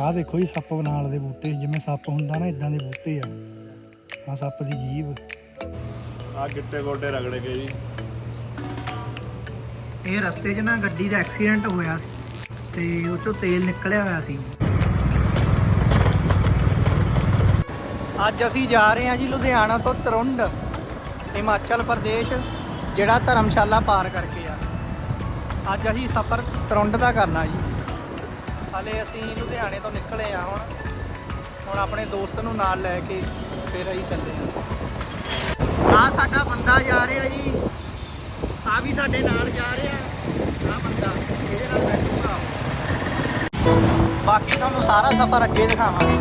ਆਹ ਦੇਖੋ ਜੀ ਸੱਪ ਨਾਲ ਦੇ ਬੂਟੇ ਜਿਵੇਂ ਸੱਪ ਹੁੰਦਾ ਨਾ ਇਦਾਂ ਦੇ ਬੂਟੇ ਆ। ਆ ਸੱਪ ਦੀ ਜੀਭ ਆ ਗਿੱਟੇ ਗੋਡੇ ਰਗੜੇ ਗਏ ਜੀ। ਇਹ ਰਸਤੇ 'ਚ ਨਾ ਗੱਡੀ ਦਾ ਐਕਸੀਡੈਂਟ ਹੋਇਆ ਸੀ ਤੇ ਉਹ 'ਚੋਂ ਤੇਲ ਨਿਕਲਿਆ ਹੋਇਆ ਸੀ। ਅੱਜ ਅਸੀਂ ਜਾ ਰਹੇ ਹਾਂ ਜੀ ਲੁਧਿਆਣਾ ਤੋਂ ਤਰੁੰਡ ਹਿਮਾਚਲ ਪ੍ਰਦੇਸ਼ ਜਿਹੜਾ ਧਰਮਸ਼ਾਲਾ ਪਾਰ ਕਰਕੇ ਆ। ਅੱਜ ਅਸੀਂ ਸਫ਼ਰ ਤਰੁੰਡ ਦਾ ਕਰਨਾ ਜੀ। ਹਾਲੇ ਅਸੀਂ ਲੁਧਿਆਣੇ ਤੋਂ ਨਿਕਲੇ ਆ ਹੁਣ। ਹੁਣ ਆਪਣੇ ਦੋਸਤ ਨੂੰ ਨਾਲ ਲੈ ਕੇ ਫਿਰ ਅਸੀਂ ਚੱਲੇ ਆ। ਆ ਸਾਡਾ ਬੰਦਾ ਜਾ ਰਿਹਾ ਜੀ। ਆ ਵੀ ਸਾਡੇ ਨਾਲ ਜਾ ਰਿਹਾ। ਆ ਬੰਦਾ, ਇਹਦੇ ਨਾਲ ਬੈਠੂਗਾ ਬਾਕੀ ਤੁਹਾਨੂੰ ਸਾਰਾ ਸਫ਼ਰ ਅੱਗੇ ਦਿਖਾਵਾਂਗੇ।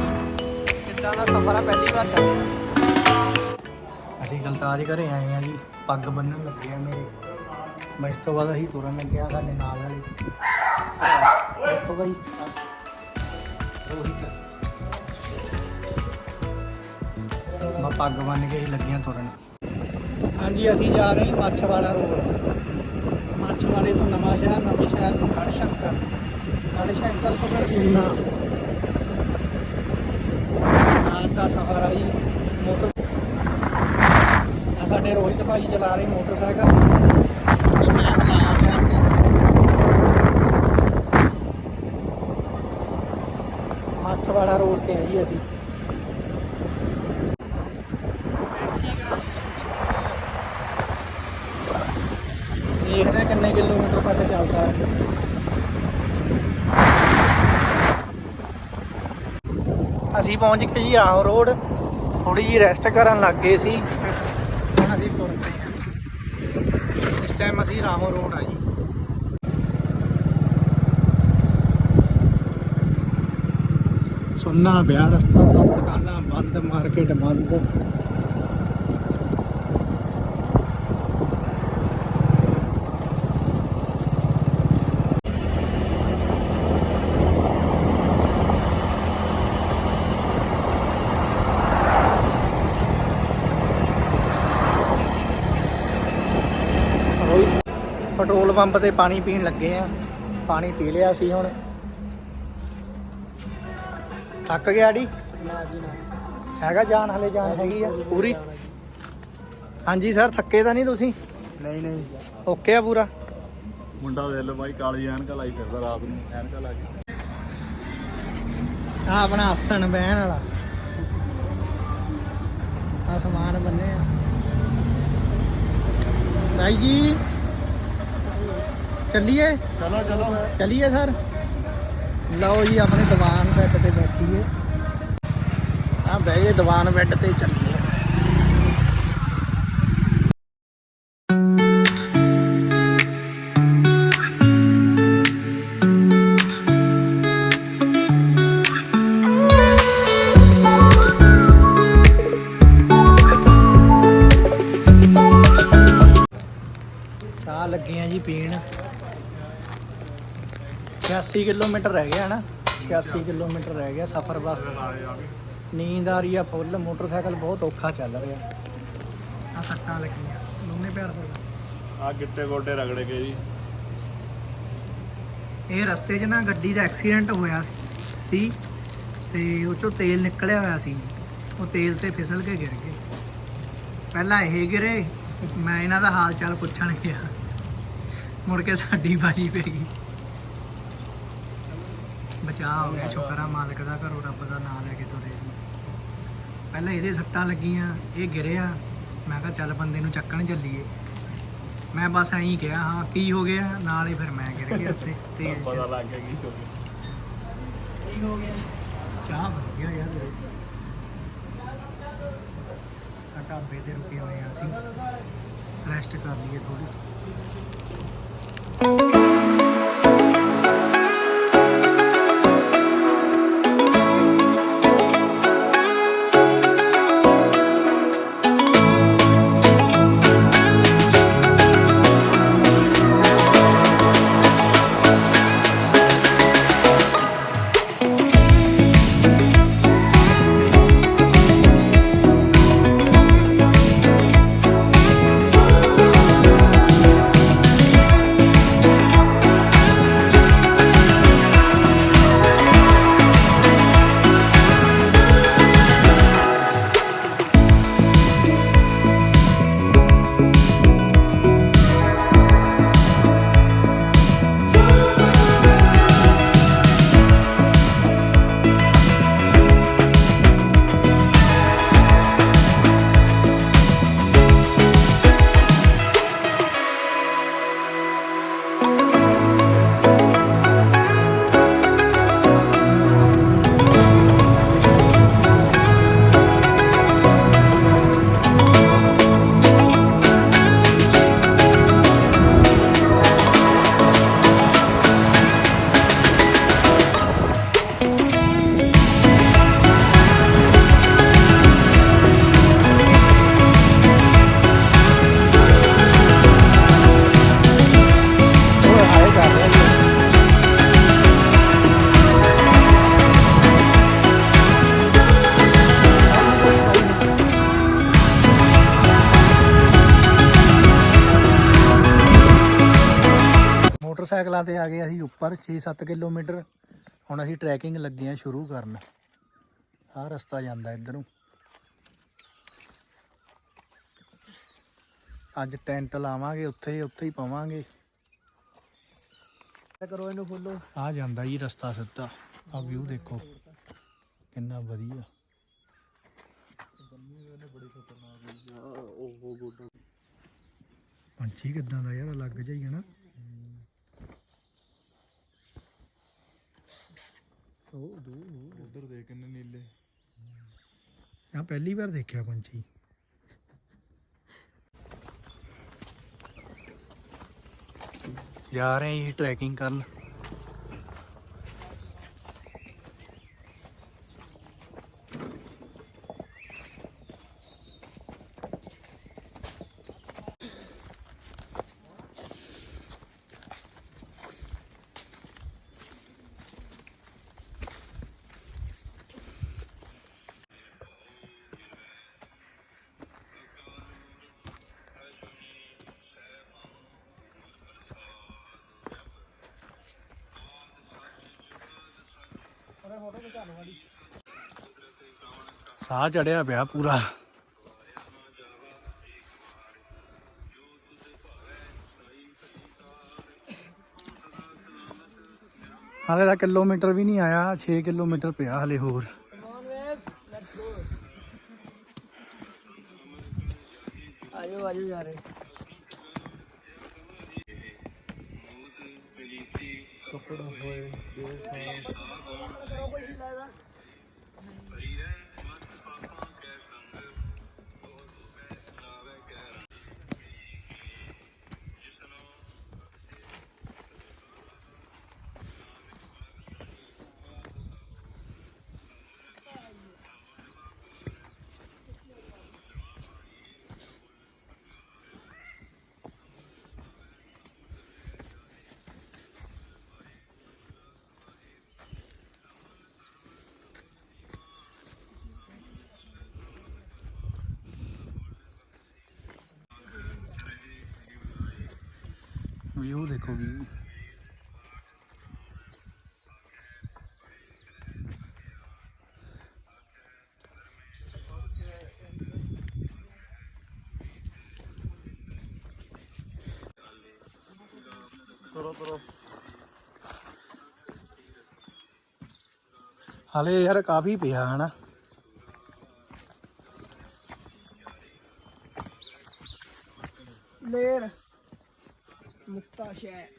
ਕਿੱਦਾਂ ਦਾ ਸਫ਼ਰ ਆ, ਪਹਿਲੀ ਵਾਰ ਚੱਲ ਰਹੇ ਹਾਂ ਅਸੀਂ ਗਲਤਾਜ ਘਰੇ ਆਏ ਆ ਜੀ। ਪੱਗ ਬੰਨਣ ਲੱਗੇ ਆ ਮੇਰੇ। ਮੈਂ ਇਸ ਤੋਂ ਬਾਅਦ ਅਸੀਂ ਤੁਰਨ ਲੱਗਿਆ ਸਾਡੇ ਨਾਲ ਵਾਲੇ। ਦੇਖੋ ਭਾਈ ਰੋਹਿਤ ਮੈਂ ਪੱਗ ਬੰਨ ਕੇ ਹੀ ਲੱਗਿਆ ਤੁਰਨ ਹਾਂਜੀ, ਅਸੀਂ ਜਾ ਰਹੇ ਹਾਂ ਮਾਛਵਾੜਾ ਰੋਡ। ਮਾਛਵਾੜੇ ਤੋਂ ਨਵਾਂ ਸ਼ਹਿਰ, ਨਵੇਂ ਸ਼ਹਿਰ ਤੋਂ ਗੜਸ਼ੰਕਰ। ਗੜਸ਼ੰਕਰ ਤੋਂ ਫਿਰ ਊਨਾ ਨਾਲ ਦਾ ਸਫ਼ਰ ਆ ਜੀ, ਮੋਟਰ ਸਾਡੇ ਰੋਹਿਤ ਭਾਈ ਚਲਾ ਰਹੇ ਮੋਟਰਸਾਈਕਲ ਤੇ ਮੈਂ ਚਲਾ ਰਿਹਾ ਸੀ ਮਾਛਵਾੜਾ ਰੋਡ ਤੇ ਆ ਜੀ ਅਸੀਂ ਦੇਖਦੇ ਹਾਂ ਕਿੰਨੇ ਕਿਲੋਮੀਟਰ ਤੱਕ ਚੱਲਦਾ ਹੈ ਅਸੀਂ ਪਹੁੰਚ ਗਏ ਜੀ ਆਹ ਰੋਡ ਥੋੜੀ ਜੀ ਰੈਸਟ ਕਰਨ ਲੱਗ ਗਏ ਸੀ। ਹੁਣ ਅਸੀਂ ਤੁਰ ਪਏ ਹਾਂ। ਇਸ ਟਾਈਮ ਅਸੀਂ ਰਾਹੋਂ ਰੋਡ ਆ ਜੀ। ਸੁੰਨਾ ਪਿਆ ਰਸਤਾ ਸਭ ਦੁਕਾਨਾਂ ਬੰਦ, ਮਾਰਕੀਟ ਬੰਦ। ਪੈਟਰੋਲ ਪੰਪ ਤੇ ਪਾਣੀ ਪੀਣ ਲੱਗੇ ਆ। ਪਾਣੀ ਪੀ ਲਿਆ ਸੀ ਹੁਣ। ਥੱਕ ਗਿਆ ਡੀ? ਨਾ ਜੀ ਨਾ ਹੈਗਾ ਜਾਨ ਹਲੇ ਜਾਨ ਹੈਗੀ ਆ। ਪੂਰੀ? ਹਾਂਜੀ ਸਰ ਥੱਕੇ ਤਾਂ ਨਹੀਂ ਤੁਸੀਂ? ਨਹੀਂ ਨਹੀਂ। ਓਕੇ ਆ ਪੂਰਾ? ਮੁੰਡਾ ਦੇ ਲੋ ਬਾਈ ਕਾਲੀ ਐਨਕਾ ਲਾਈ ਫਿਰਦਾ ਰਾਤ ਨੂੰ ਐਨਕਾ ਲਾ ਕੇ। ਆ ਆਪਣਾ ਆਸਣ ਬਹਿਣ ਵਾਲਾ। ਆ ਸਮਾਨ ਬੰਨੇ ਆ। ਭਾਈ ਜੀ ਚੱਲੀਏ? ਚਲੋ ਚਲੋ। ਚਲਿਏ ਸਰ? ਲਓ ਜੀ ਆਪਣੇ ਦੀਵਾਨ ਬੈੱਡ ਤੇ ਬੈਠੀਏ। ਆ ਬਹਿ ਜੇ ਦੀਵਾਨ ਬੈੱਡ ਤੇ ਚੱਲੀਏ। 86 ਕਿਲੋਮੀਟਰ ਰਹਿ ਗਿਆ ਨਾ 86 ਕਿਲੋਮੀਟਰ ਰਹਿ ਗਿਆ ਸਫ਼ਰ ਬਸ। ਨੀਂਦ ਆ ਰਹੀ ਆ ਫੁੱਲ ਮੋਟਰਸਾਈਕਲ ਬਹੁਤ ਔਖਾ ਚੱਲ ਰਿਹਾ। ਆ ਸੱਟਾਂ ਲੱਗੀਆਂ ਦੋਨੇ ਪੈਰ ਤੇ ਆ ਗਿੱਟੇ ਗੋਡੇ ਰਗੜੇ ਗਏ ਜੀ। ਇਹ ਰਸਤੇ 'ਚ ਨਾ ਗੱਡੀ ਦਾ ਐਕਸੀਡੈਂਟ ਹੋਇਆ ਸੀ ਸੀ ਤੇ ਉਹ 'ਚੋਂ ਤੇਲ ਨਿਕਲਿਆ ਹੋਇਆ ਸੀ। ਉਹ ਤੇਲ ਤੇ ਫਿਸਲ ਕੇ ਗਿਰ ਗਏ। ਪਹਿਲਾਂ ਇਹ ਗਿਰੇ ਮੈਂ ਇਹਨਾਂ ਦਾ ਹਾਲ ਚਾਲ ਪੁੱਛਣ ਗਿਆ। ਮੁੜ ਕੇ ਸਾਡੀ ਬਾਜੀ ਪੈ ਗਈ। ਬਚਾਅ ਹੋ ਗਿਆ ਸ਼ੁਕਰ ਆ ਮਾਲਕ ਦਾ ਘਰੋਂ ਰੱਬ ਦਾ ਨਾਮ ਲੈ ਕੇ ਤੁਰੇ ਸੀ। ਪਹਿਲਾਂ ਇਹਦੇ ਸੱਟਾਂ ਲੱਗੀਆਂ ਇਹ ਗਿਰਿਆ। ਮੈਂ ਕਿਹਾ ਚੱਲ ਬੰਦੇ ਨੂੰ ਚੱਕਣ ਚੱਲੀਏ। ਮੈਂ ਬਸ ਐਂ ਕਿਹਾ ਹਾਂ ਕੀ ਹੋ ਗਿਆ? ਨਾਲ ਹੀ ਫਿਰ ਮੈਂ ਗਿਰ ਗਿਆ ਉੱਥੇ ਤੇਲ ਪਤਾ ਲੱਗ ਗਿਆ ਕੀ ਹੋ ਗਿਆ। ਕੀ ਹੋ ਗਿਆ? ਚਾਹ ਵਧੀਆ ਯਾਰ। ਆ ਢਾਬੇ ਤੇ ਰੁਕੇ ਹੋਏ ਆ ਅਸੀਂ। ਰੈਸਟ ਕਰ ਲਈਏ ਥੋੜੀ ਕਲਾਂ ਤੇ ਆ ਗਏ ਅਸੀਂ ਉੱਪਰ 6-7 ਕਿਲੋਮੀਟਰ। ਹੁਣ ਅਸੀਂ ਟਰੈਕਿੰਗ ਲੱਗੇ ਆ ਸ਼ੁਰੂ ਕਰਨ। ਆਹ ਰਸਤਾ ਜਾਂਦਾ ਇੱਧਰ। ਨੂੰ ਅੱਜ ਟੈਂਟ ਲਾਵਾਂਗੇ ਉੱਥੇ ਉੱਥੇ ਹੀ ਪਵਾਂਗੇ। ਕਰੋ ਇਹਨੂੰ ਫੁੱਲੋ ਆ ਜਾਂਦਾ ਜੀ ਰਸਤਾ ਸਿੱਧਾ। ਆ ਵਿਊ ਦੇਖੋ। ਕਿੰਨਾ ਵਧੀਆ। ਪੰਛੀ ਕਿਦਾਂ ਦਾ ਯਾਰ ਅਲੱਗ ਹੀ ਹੈ ਨਾ। ਉਹ ਦੂਰ ਉਧਰ ਦੇ ਕਿੰਨੇ ਨੀਲੇ। ਆ ਪਹਿਲੀ ਵਾਰ ਦੇਖਿਆ ਪੰਛੀ। ਜਾ ਰਹੇ ਹਾਂ ਜੀ ਟਰੈਕਿੰਗ ਕਰਨ। ਸਾਹ ਚੜਿਆ ਪਿਆ ਪੂਰਾ। ਹਾਲੇ ਤਾਂ ਕਿਲੋਮੀਟਰ ਵੀ ਨਹੀਂ ਆਇਆ 6 ਕਿਲੋਮੀਟਰ ਪਿਆ ਹਲੇ ਹੋਰ। ਕਮਾਨ ਵੇਵ ਲੈਟਸ ਗੋ ਆਜੋ ਆਜੋ ਯਾਰੇ। ਵਿਊ ਦੇਖੋ ਵਿਊ ਕਰੋ ਕਰੋ। ਹਲੇ ਯਾਰ ਕਾਫੀ ਪਿਆ ਹਨਾ। Russia.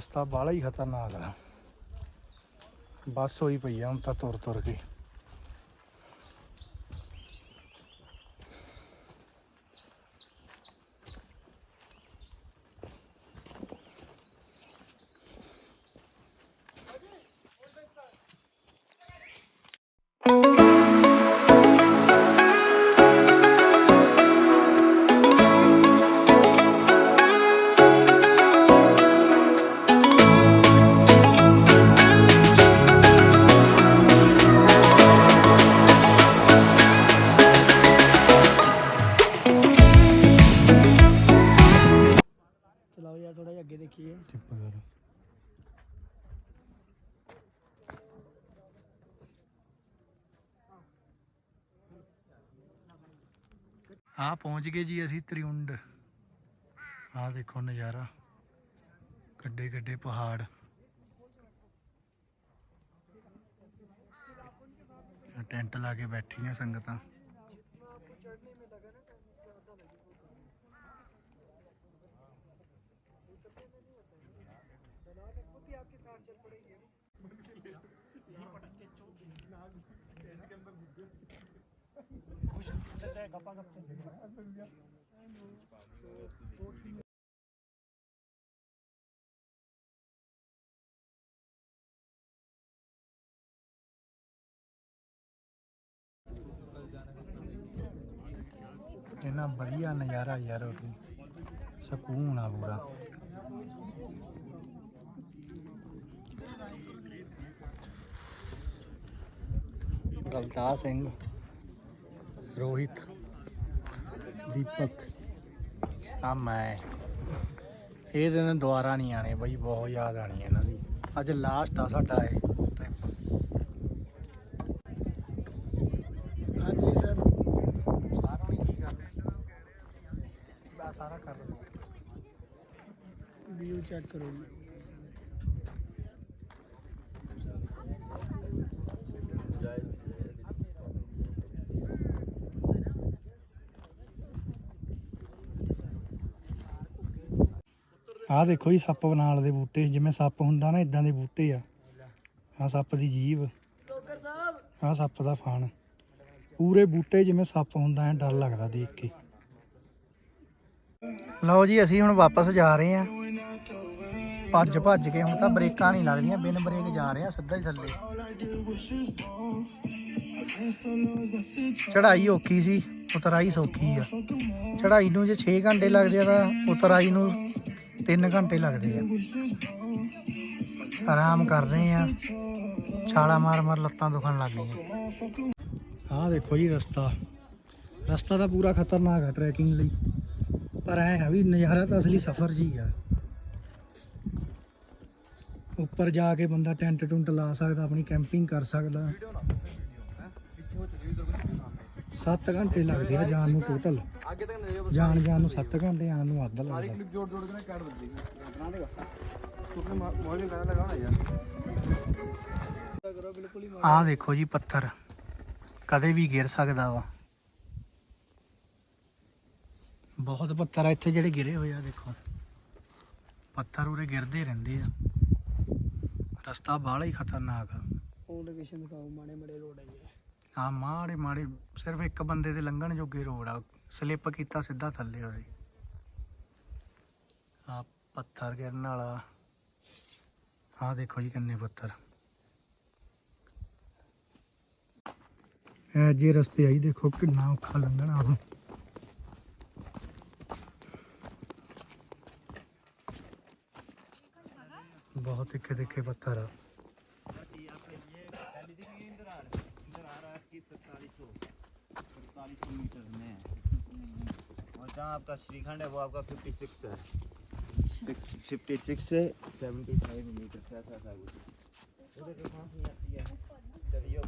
ਰਸਤਾ ਬਾਹਲਾ ਹੀ ਖਤਰਨਾਕ ਆ। ਬੱਸ ਹੋਈ ਪਈ ਆ ਹੁਣ ਤਾਂ ਤੁਰ ਤੁਰ ਕੇ। ਆ ਪਹੁੰਚ ਗਏ ਜੀ ਅਸੀਂ ਤ੍ਰਿਉਂਡ ਆ ਦੇਖੋ ਨਜ਼ਾਰਾ ਗੱਡੇ ਗੱਡੇ ਪਹਾੜ ਆਹ ਟੈਂਟ ਲਾ ਕੇ ਬੈਠੀਆਂ ਸੰਗਤਾਂ ਇੰਨਾ ਵਧੀਆ ਨਜ਼ਾਰਾ ਯਾਰ ਉਰੇ ਸਕੂਨ ਆ ਪੂਰਾ। ਗਲਤਾ ਸਿੰਘ। ਰੋਹਿਤ ਦੀਪਕ। ਆ ਮੈਂ। ਇਹ ਦਿਨ ਦੁਬਾਰਾ ਨਹੀਂ ਆਣੇ ਬਈ ਬਹੁਤ ਯਾਦ ਆਣੀ ਇਹਨਾਂ ਦੀ। ਅੱਜ ਲਾਸਟ ਆ ਸਾਡਾ ਇਹ ਹਾਂਜੀ ਸਰ। ਸਾਰਾ ਨਹੀਂ ਕੀ ਕਰਨਾ। ਬਾ ਸਾਰਾ ਕਰ ਲਓ ਵੀਊ ਚੈੱਕ ਕਰੋ ਜੀ। ਆਹ ਦੇਖੋ ਜੀ ਸੱਪ ਨਾਲ ਦੇ ਬੂਟੇ, ਜਿਵੇਂ ਸੱਪ ਹੁੰਦਾ ਨਾ ਇਦਾਂ ਦੇ ਬੂਟੇ ਆ। ਆਹ ਸੱਪ ਦੀ ਜੀਭ ਟੋਕਰ ਸਾਹਿਬ ਆਹ ਸੱਪ ਦਾ ਫਣ ਪੂਰੇ ਬੂਟੇ ਜਿਵੇਂ ਸੱਪ ਹੁੰਦਾ, ਐ ਡਰ ਲੱਗਦਾ ਦੇਖ ਕੇ। ਲਓ ਜੀ, ਅਸੀਂ ਹੁਣ ਵਾਪਸ ਜਾ ਰਹੇ ਆਂ ਭੱਜ ਭੱਜ ਕੇ, ਹੁਣ ਤਾਂ ਬ੍ਰੇਕਾਂ ਨਹੀਂ ਲੱਗਦੀਆਂ ਬਿਨ ਬ੍ਰੇਕ ਜਾ ਰਹੇ ਆਂ ਸਿੱਧਾ ਹੀ ਥੱਲੇ। ਚੜਾਈ ਔਖੀ ਸੀ, ਉਤਰਾਈ ਸੌਖੀ ਆ। ਚੜਾਈ ਨੂੰ ਜੇ 6 ਘੰਟੇ ਲੱਗਦੇ ਆ ਤਾਂ ਉਤਰਾਈ ਨੂੰ 3 ਘੰਟੇ ਲੱਗਦੇ ਆ। ਆਰਾਮ ਕਰ ਰਹੇ ਆ। ਛਾਲਾ ਮਾਰ ਮਾਰ ਲੱਤਾਂ ਦੁਖਣ ਲੱਗ ਗਈਆਂ। ਆਹ ਦੇਖੋ ਜੀ ਰਸਤਾ। ਰਸਤਾ ਤਾਂ ਪੂਰਾ ਖਤਰਨਾਕ ਆ ਟਰੈਕਿੰਗ ਲਈ। ਪਰ ਐ ਹੈ ਵੀ ਨਜ਼ਾਰਾ ਤਾਂ ਅਸਲੀ ਸਫ਼ਰ ਜੀ ਆ। ਉੱਪਰ ਜਾ ਕੇ ਬੰਦਾ ਟੈਂਟ ਟੁੰਟ ਲਾ ਸਕਦਾ, ਆਪਣੀ ਕੈਂਪਿੰਗ ਕਰ ਸਕਦਾ। 7 ਘੰਟੇ ਲੱਗਦੇ ਆ ਜਾਣ ਨੂੰ ਟੋਟਲ ਅੱਗੇ ਤੱਕ ਨਜ਼ਰ ਜਾਣ ਜਾਣ ਨੂੰ 7 ਘੰਟੇ ਆਉਣ ਨੂੰ ਅੱਧ ਲੱਗਦਾ। ਕਲਿੱਪ ਜੋੜ ਜੋੜ ਕੇ ਨਾ ਕੱਢ ਦਿੰਦੀ ਬਣਾ ਦੇਗਾ ਤੂੰ ਮੋਹਲੇ ਕਰਨਾ ਲਗਾਉਣਾ ਯਾਰ ਕਰੋ ਬਿਲਕੁਲ ਹੀ ਆਹ ਦੇਖੋ ਜੀ ਪੱਥਰ। ਕਦੇ ਵੀ ਗਿਰ ਸਕਦਾ ਵਾ। ਬਹੁਤ ਪੱਥਰ ਆ ਇੱਥੇ ਜਿਹੜੇ ਗਿਰੇ ਹੋਏ ਆ ਦੇਖੋ। ਪੱਥਰ ਉਰੇ ਗਿਰਦੇ ਰਹਿੰਦੇ ਆ। ਰਸਤਾ ਬਾਹਲਾ ਹੀ ਖਤਰਨਾਕ ਆ। ਉਹ ਲੋਕੇਸ਼ਨ ਦਿਖਾਓ ਮਾੜੇ ਮਾੜੇ ਰੋਡ ਹੈ ਆ ਮਾੜੇ ਮਾੜੇ ਸਿਰਫ ਇੱਕ ਬੰਦੇ ਦੇ ਲੰਘਣ ਜੋਗੇ ਰੋਡ ਆ। ਸਲਿੱਪ ਕੀਤਾ ਸਿੱਧਾ ਥੱਲੇ ਉਹਦੇ। ਆ ਪੱਥਰ ਗਿਰਨ ਵਾਲਾ। ਆ ਦੇਖੋ ਜੀ ਕਿੰਨੇ ਪੱਥਰ। ਇਹ ਜੇ ਰਸਤੇ ਆਈ ਦੇਖੋ ਕਿੰਨਾ ਔਖਾ ਲੰਘਣਾ ਉਹ ਬਹੁਤ ਤਿੱਖੇ ਤਿੱਖੇ ਪੱਥਰ ਆ। मीटर में और जहाँ आपका श्रीखंड है, वो आपका फिफ्टी सिक्स है। फिफ्टी सिक्स से सेवेंटी फाइव मीटर ऐसा ऐसा कुछ उधर की नहीं आती है? चलिए